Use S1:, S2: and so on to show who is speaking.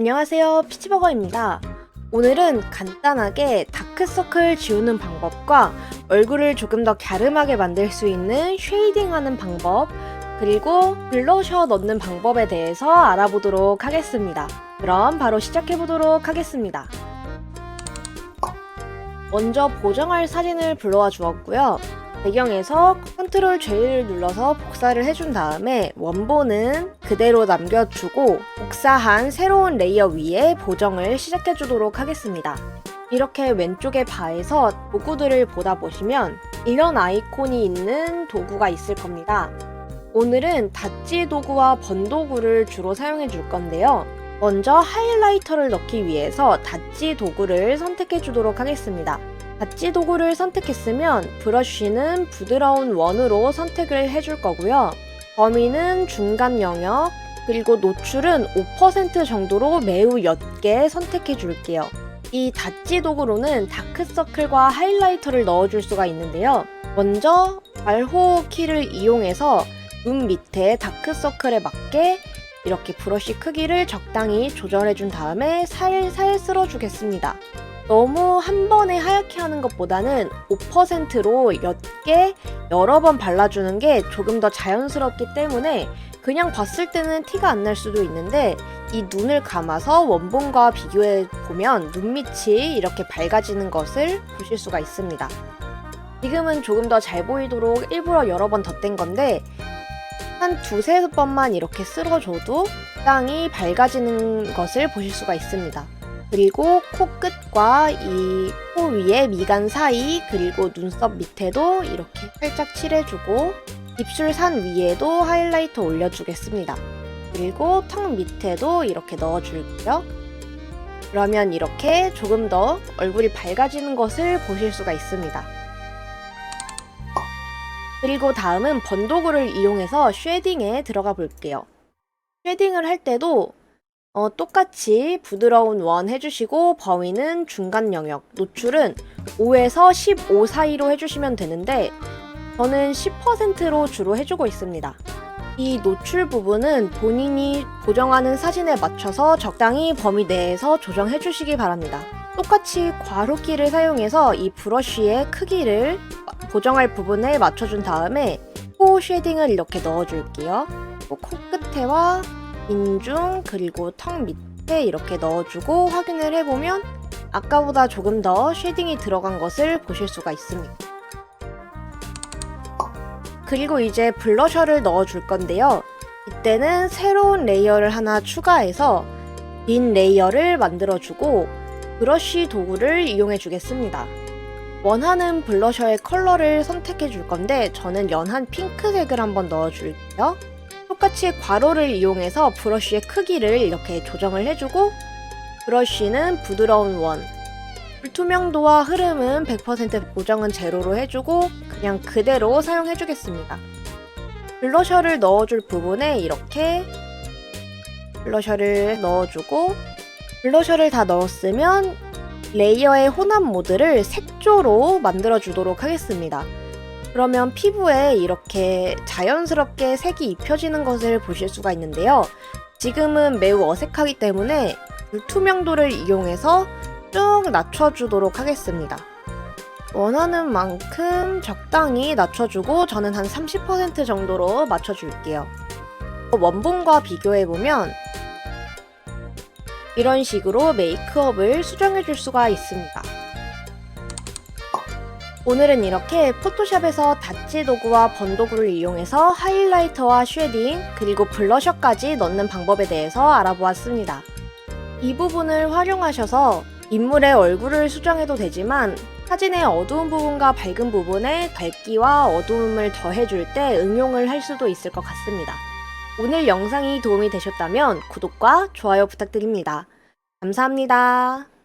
S1: 안녕하세요. 피치버거입니다. 오늘은 간단하게 다크서클 지우는 방법과 얼굴을 조금 더 갸름하게 만들 수 있는 쉐이딩하는 방법, 그리고 블러셔 넣는 방법에 대해서 알아보도록 하겠습니다. 그럼 바로 시작해보도록 하겠습니다. 먼저 보정할 사진을 불러와 주었고요. 배경에서 컨트롤 J를 눌러서 복사를 해준 다음에 원본은 그대로 남겨주고 복사한 새로운 레이어 위에 보정을 시작해 주도록 하겠습니다. 이렇게 왼쪽의 바에서 도구들을 보다 보시면 이런 아이콘이 있는 도구가 있을 겁니다. 오늘은 닷지 도구와 번 도구를 주로 사용해 줄 건데요. 먼저 하이라이터를 넣기 위해서 닷지 도구를 선택해 주도록 하겠습니다. 닷지 도구를 선택했으면 브러쉬는 부드러운 원으로 선택을 해줄 거고요. 범위는 중간 영역, 그리고 노출은 5% 정도로 매우 옅게 선택해 줄게요. 이 닷지 도구로는 다크서클과 하이라이터를 넣어줄 수가 있는데요. 먼저 알호 키를 이용해서 눈 밑에 다크서클에 맞게 이렇게 브러쉬 크기를 적당히 조절해 준 다음에 살살 쓸어주겠습니다. 너무 한 번에 하얗게 하는 것보다는 5%로 옅게 여러 번 발라주는 게 조금 더 자연스럽기 때문에 그냥 봤을 때는 티가 안 날 수도 있는데 이 눈을 감아서 원본과 비교해 보면 눈밑이 이렇게 밝아지는 것을 보실 수가 있습니다. 지금은 조금 더 잘 보이도록 일부러 여러 번 덧댄 건데 한 두세 번만 이렇게 쓸어줘도 땅이 밝아지는 것을 보실 수가 있습니다. 그리고 코끝과 이 코 위에 미간 사이 그리고 눈썹 밑에도 이렇게 살짝 칠해주고 입술 산 위에도 하이라이터 올려주겠습니다. 그리고 턱 밑에도 이렇게 넣어줄게요. 그러면 이렇게 조금 더 얼굴이 밝아지는 것을 보실 수가 있습니다. 그리고 다음은 번도구를 이용해서 쉐딩에 들어가 볼게요. 쉐딩을 할 때도 어, 똑같이 부드러운 원 해주시고 범위는 중간 영역, 노출은 5에서 15 사이로 해주시면 되는데 저는 10%로 주로 해주고 있습니다. 이 노출 부분은 본인이 보정하는 사진에 맞춰서 적당히 범위 내에서 조정해 주시기 바랍니다. 똑같이 괄호키를 사용해서 이 브러쉬의 크기를 보정할 부분에 맞춰준 다음에 코 쉐딩을 이렇게 넣어줄게요. 코 끝에와 인중 그리고 턱 밑에 이렇게 넣어주고 확인을 해보면 아까보다 조금 더 쉐딩이 들어간 것을 보실 수가 있습니다. 그리고 이제 블러셔를 넣어줄 건데요. 이때는 새로운 레이어를 하나 추가해서 빈 레이어를 만들어주고 브러쉬 도구를 이용해 주겠습니다. 원하는 블러셔의 컬러를 선택해 줄 건데 저는 연한 핑크색을 한번 넣어줄게요. 똑같이 괄호를 이용해서 브러쉬의 크기를 이렇게 조정을 해주고 브러쉬는 부드러운 원 불투명도와 흐름은 100% 보정은 제로로 해주고 그냥 그대로 사용해주겠습니다. 블러셔를 넣어줄 부분에 이렇게 블러셔를 넣어주고 블러셔를 다 넣었으면 레이어의 혼합 모드를 색조로 만들어주도록 하겠습니다. 그러면 피부에 이렇게 자연스럽게 색이 입혀지는 것을 보실 수가 있는데요. 지금은 매우 어색하기 때문에 투명도를 이용해서 쭉 낮춰주도록 하겠습니다. 원하는 만큼 적당히 낮춰주고 저는 한 30% 정도로 맞춰줄게요. 원본과 비교해보면 이런 식으로 메이크업을 수정해줄 수가 있습니다. 오늘은 이렇게 포토샵에서 닷지 도구와 번 도구를 이용해서 하이라이터와 쉐딩 그리고 블러셔까지 넣는 방법에 대해서 알아보았습니다. 이 부분을 활용하셔서 인물의 얼굴을 수정해도 되지만 사진의 어두운 부분과 밝은 부분에 밝기와 어두움을 더해줄 때 응용을 할 수도 있을 것 같습니다. 오늘 영상이 도움이 되셨다면 구독과 좋아요 부탁드립니다. 감사합니다.